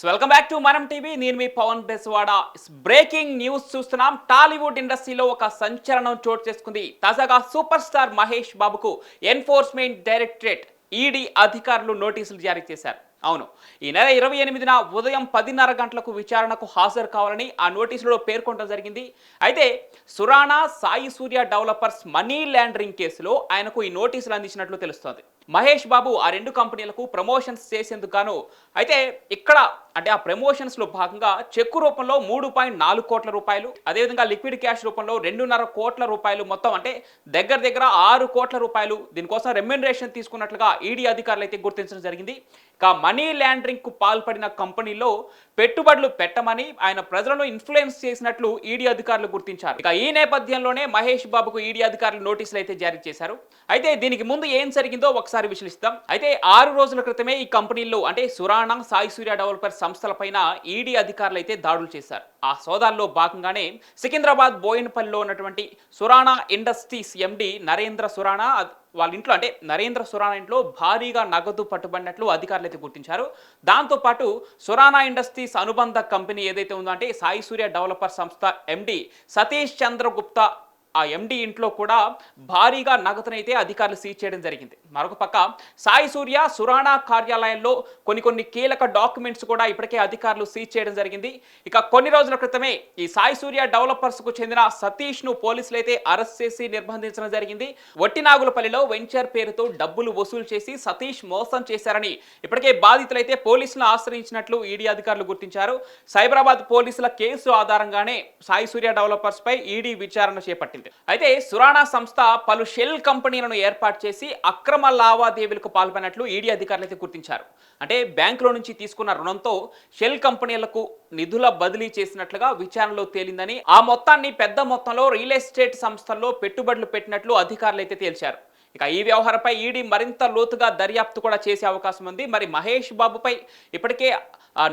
Welcome back to Manam TV నేను మీ Pavan Beswada. Breaking news చూస్తున్నాం. టాలీవుడ్ ఇండస్ట్రీలో ఒక సంచలనం చోటు చేసుకుంది. తాజాగా సూపర్ స్టార్ మహేష్ బాబుకు ఎన్ఫోర్స్మెంట్ డైరెక్టరేట్ ఈడీ అధికారులు నోటీసులు జారీ చేశారు. అవును. ఈ నెల ఇరవై ఎనిమిదిన ఉదయం పదిన్నర గంటలకు విచారణకు హాజరు కావాలని ఆ నోటీసులో పేర్కొనడం జరిగింది. అయితే Surana Sai Surya developers money laundering కేసులో ఆయనకు ఈ నోటీసులు అందించినట్లు తెలుస్తోంది. మహేష్ బాబు ఆ రెండు కంపెనీలకు ప్రమోషన్స్ చేసేందుకు గాను అయితే ఇక్కడ అంటే ఆ ప్రమోషన్స్లో భాగంగా చెక్కు రూపంలో మూడు పాయింట్ నాలుగు కోట్ల రూపాయలు అదేవిధంగా లిక్విడ్ క్యాష్ రూపంలో రెండున్నర కోట్ల రూపాయలు మొత్తం అంటే దగ్గర దగ్గర ఆరు కోట్ల రూపాయలు దీనికోసం రెమ్యునరేషన్ తీసుకున్నట్లుగా ఈడీ అధికారులు అయితే గుర్తించడం జరిగింది. ఇక మనీ లాండరింగ్కు పాల్పడిన కంపెనీలో పెట్టుబడులు పెట్టమని ఆయన ప్రజలను ఇన్ఫ్లుయెన్స్ చేసినట్లు ఈడీ అధికారులు గుర్తించారు. ఇక ఈ నేపథ్యంలోనే మహేష్ బాబుకు ఈడీ అధికారులు నోటీసులు అయితే జారీ చేశారు. అయితే దీనికి ముందు ఏం జరిగిందో ఒకసారి విశ్లేషిస్తాం అయితే ఆరు రోజుల క్రితమే ఈ కంపెనీల్లో అంటే సురాణం సాయి సూర్య డెవలపర్స్ సంస్థలపైన ఈడీ అధికారులు అయితే దాడులు చేశారు. ఆ సోదాల్లో భాగంగానే సికింద్రాబాద్ బోయినపల్లిలో ఉన్నటువంటి సురాణా ఇండస్ట్రీస్ ఎండి నరేంద్ర సురాణా వాళ్ళ ఇంట్లో అంటే నరేంద్ర సురానా ఇంట్లో భారీగా నగదు పట్టుబడినట్లు అధికారులు అయితే గుర్తించారు దాంతోపాటు సురానా ఇండస్ట్రీస్ అనుబంధ కంపెనీ ఏదైతే ఉందో అంటే సాయి సూర్య డెవలపర్ సంస్థ ఎండి సతీష్ చంద్రగుప్త ఆ ఎండి ఇంట్లో కూడా భారీగా నగదునైతే అధికారులు సీజ్ చేయడం జరిగింది. మరొక పక్క సాయి సూర్య సురాణా కార్యాలయంలో కొన్ని కొన్ని కీలక డాక్యుమెంట్స్ కూడా ఇప్పటికే అధికారులు సీజ్ చేయడం జరిగింది. ఇక కొన్ని రోజుల క్రితమే ఈ సాయి సూర్య డెవలపర్స్కు చెందిన సతీష్ను పోలీసులు అయితే అరెస్ట్ చేసి నిర్బంధించడం జరిగింది. వట్టినాగులపల్లిలో వెంచర్ పేరుతో డబ్బులు వసూలు చేసి సతీష్ మోసం చేశారని ఇప్పటికే బాధితులైతే పోలీసులను ఆశ్రయించినట్లు ఈడీ అధికారులు గుర్తించారు. సైబరాబాద్ పోలీసుల కేసు ఆధారంగానే సాయి సూర్య డెవలపర్స్ పై ఈడీ విచారణ చేపట్టింది. అయితే సురాణా సంస్థ పలు షెల్ కంపెనీలను ఏర్పాటు చేసి అక్రమ లావాదేవీలకు పాల్పడినట్లు ఈడీ అధికారులు అయితే గుర్తించారు. అంటే బ్యాంకులో నుంచి తీసుకున్న రుణంతో షెల్ కంపెనీలకు నిధుల బదిలీ చేసినట్లుగా విచారణలో తేలిందని ఆ మొత్తాన్ని పెద్ద మొత్తంలో రియల్ ఎస్టేట్ సంస్థల్లో పెట్టుబడులు పెట్టినట్లు అధికారులు అయితే తేల్చారు. ఇక ఈ వ్యవహారంపై ఈడీ మరింత లోతుగా దర్యాప్తు కూడా చేసే అవకాశం ఉంది. మరి మహేష్ బాబుపై ఇప్పటికే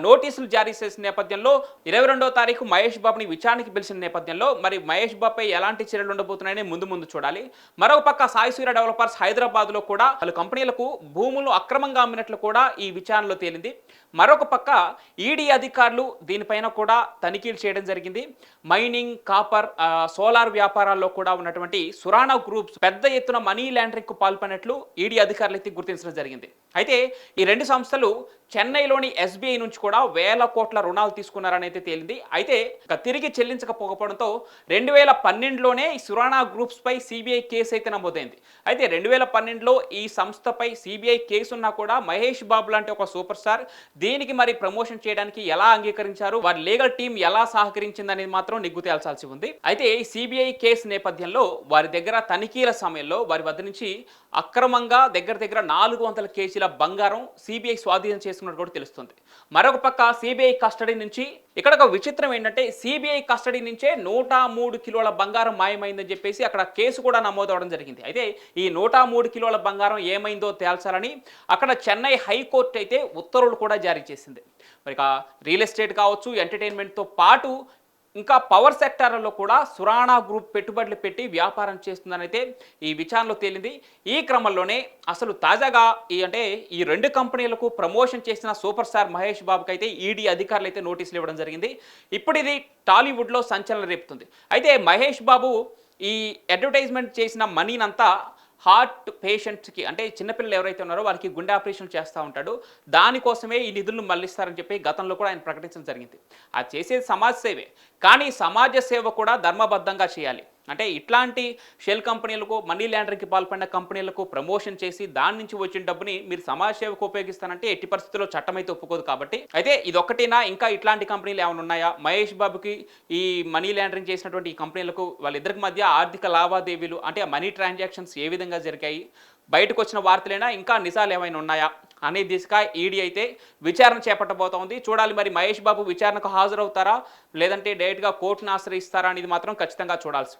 నోటీసులు జారీ చేసిన నేపథ్యంలో ఇరవై రెండో తారీఖు మహేష్ బాబుని విచారణకి పిలిచిన నేపథ్యంలో మరి మహేష్ బాబుపై ఎలాంటి చర్యలు ఉండబోతున్నాయని ముందు ముందు చూడాలి. మరొక పక్క సాయి సూర్య డెవలపర్స్ హైదరాబాద్లో కూడా పలు కంపెనీలకు భూములు అక్రమంగా అమ్మినట్లు కూడా ఈ విచారణలో తేలింది. మరొక పక్క ఈడీ అధికారులు దీనిపైన కూడా తనిఖీలు చేయడం జరిగింది. మైనింగ్ కాపర్ సోలార్ వ్యాపారాల్లో కూడా ఉన్నటువంటి సురానా గ్రూప్స్ పెద్ద ఎత్తున మనీ ల్యాండరింగ్కు పాల్పడినట్లు ఈడీ అధికారులు అయితే గుర్తించడం జరిగింది. అయితే ఈ రెండు సంస్థలు చెన్నైలోని ఎస్బీఐ నుంచి కూడా వేల కోట్ల రుణాలు తీసుకున్నారని అయితే తేలింది. అయితే ఇక తిరిగి చెల్లించకపోకపోవడంతో రెండు వేల పన్నెండులోనే ఈ సురానా గ్రూప్స్ పై సిబిఐ కేసు అయితే నమోదైంది. అయితే రెండు వేల పన్నెండులో ఈ సంస్థపై సిబిఐ కేసు ఉన్నా కూడా మహేష్ బాబు లాంటి ఒక సూపర్ స్టార్ దీనికి మరి ప్రమోషన్ చేయడానికి ఎలా అంగీకరించారు? వారి లీగల్ టీం ఎలా సహకరించిందనేది మాత్రం నిగ్గు తేల్చాల్సి ఉంది. అయితే ఈ సిబిఐ కేసు నేపథ్యంలో వారి దగ్గర తనిఖీల సమయంలో వారి వద్ద నుంచి అక్రమంగా దగ్గర దగ్గర నాలుగు వందల కేజీల బంగారం సిబిఐ స్వాధీనం తీసుకున్నట్టు కూడా తెలుస్తుంది. మరొక పక్క సిబిఐ కస్టడీ నుంచి ఇక్కడ ఒక విచిత్రం ఏంటంటే సిబిఐ కస్టడీ నుంచే నూట మూడు కిలోల బంగారం మాయమైందని చెప్పేసి అక్కడ కేసు కూడా నమోదవడం జరిగింది. అయితే ఈ నూట మూడు కిలోల బంగారం ఏమైందో తేల్చాలని అక్కడ చెన్నై హైకోర్టు అయితే ఉత్తర్వులు కూడా జారీ చేసింది. మరి రియల్ ఎస్టేట్ కావచ్చు ఎంటర్టైన్మెంట్తో పాటు ఇంకా పవర్ సెక్టార్లలో కూడా సురాణా గ్రూప్ పెట్టుబడులు పెట్టి వ్యాపారం చేస్తుందనైతే ఈ విచారణలో తేలింది. ఈ క్రమంలోనే అసలు తాజాగా ఈ అంటే ఈ రెండు కంపెనీలకు ప్రమోషన్ చేసిన సూపర్ స్టార్ మహేష్ బాబుకి అయితే ఈడీ అధికారులు అయితే నోటీసులు ఇవ్వడం జరిగింది. ఇప్పుడు ఇది టాలీవుడ్లో సంచలనం రేపుతుంది. అయితే మహేష్ బాబు ఈ అడ్వర్టైజ్మెంట్ చేసిన మనీనంతా హార్ట్ పేషెంట్స్కి అంటే చిన్నపిల్లలు ఎవరైతే ఉన్నారో వారికి గుండె ఆపరేషన్ చేస్తూ ఉంటాడు. దానికోసమే ఈ నిధులను మళ్ళిస్తారని చెప్పి గతంలో కూడా ఆయన ప్రకటించడం జరిగింది. అది చేసేది సమాజ సేవే. కానీ సమాజ సేవ కూడా ధర్మబద్ధంగా చేయాలి. అంటే ఇట్లాంటి షెల్ కంపెనీలకు మనీ ల్యాండరింగ్కి పాల్పడిన కంపెనీలకు ప్రమోషన్ చేసి దాని నుంచి వచ్చిన డబ్బుని మీరు సమాజ సేవకు ఉపయోగిస్తానంటే ఎట్టి పరిస్థితుల్లో చట్టం అయితే ఒప్పుకోదు కాబట్టి. అయితే ఇది ఇంకా ఇట్లాంటి కంపెనీలు ఏమైనా ఉన్నాయా? మహేష్ బాబుకి ఈ మనీ లాండరింగ్ చేసినటువంటి ఈ కంపెనీలకు వాళ్ళిద్దరికి మధ్య ఆర్థిక లావాదేవీలు అంటే మనీ ట్రాన్సాక్షన్స్ ఏ విధంగా జరిగాయి? బయటకు వచ్చిన వార్తలైనా? ఇంకా నిజాలు ఏమైనా ఉన్నాయా? అనే దిశగా ఈడీ అయితే విచారణ చేపట్టబోతోంది చూడాలి మరి మహేష్ బాబు విచారణకు హాజరవుతారా? లేదంటే డైరెక్ట్గా కోర్టును ఆశ్రయిస్తారా అనేది మాత్రం ఖచ్చితంగా చూడాల్సి ఉంది.